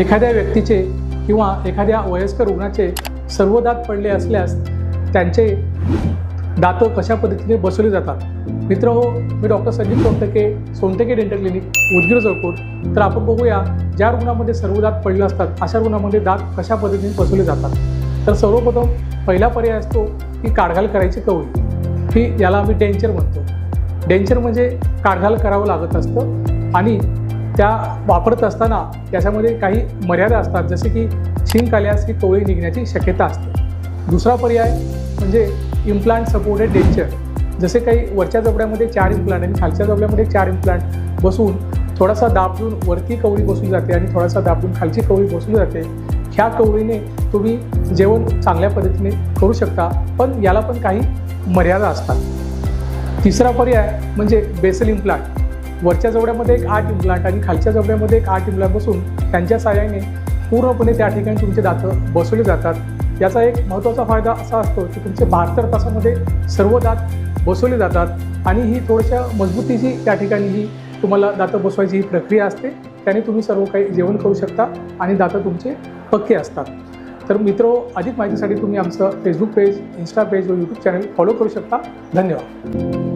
एखाद्या व्यक्तीचे किंवा एखाद्या वयस्कर रुग्णाचे सर्व दात पडले असल्यास त्यांचे दातो कशा पद्धतीने बसवले जातात? मित्र हो मी doctor Sanjeev Sontakke Sontakke dental clinic Udgir Chaukot. तर आपण बघूया ज्या रुग्णामध्ये सर्व दात पडले असतात अशा रुग्णामध्ये दात कशा पद्धतीने बसवले जातात? तर सर्वप्रथम पहिला पर्याय असतो की काढघाल करायची कवळी. ही याला आम्ही डेंचर म्हणतो. डेंचर म्हणजे काढघाल करावं लागत असतं आणि त्या वापरत असताना त्याच्यामध्ये काही मर्यादा असतात. जसे की शिंक आल्यास ही कवळी निघण्याची शक्यता असते. दुसरा पर्याय म्हणजे इम्प्लांट सपोर्टेड डेंचर जसे काही वरच्या जबड्यामध्ये चार इम्प्लांट आणि खालच्या जबड्यामध्ये चार इम्प्लांट बसून थोडासा दाबून वरती कवळी बसून जाते आणि थोडासा दाबून खालची कवळी बसून जाते. ह्या कवळीने तुम्ही जेवण चांगल्या पद्धतीने करू शकता पण याला पण काही मर्यादा असतात. तिसरा पर्याय म्हणजे बेसल इम्प्लांट वरच्या जवड्यामध्ये एक आठ इम्प्लांट आणि खालच्या जवड्यामध्ये एक आठ इम्प्लांट बसून त्यांच्या साहाय्याने पूर्णपणे त्या ठिकाणी तुमचे दातं बसवले जातात. याचा एक महत्त्वाचा फायदा असा असतो की तुमचे बहात्तर तासामध्ये सर्व दात बसवले जातात आणि ही थोड्याशा मजबूतीची त्या ठिकाणी ही तुम्हाला दातं बसवायची ही प्रक्रिया असते त्याने तुम्ही सर्व काही जेवण करू शकता आणि दातं तुमचे पक्के असतात. तर मित्र अधिक माहितीसाठी तुम्ही आमचं फेसबुक पेज इन्स्टा पेज व यूट्यूब चॅनल फॉलो करू शकता. धन्यवाद.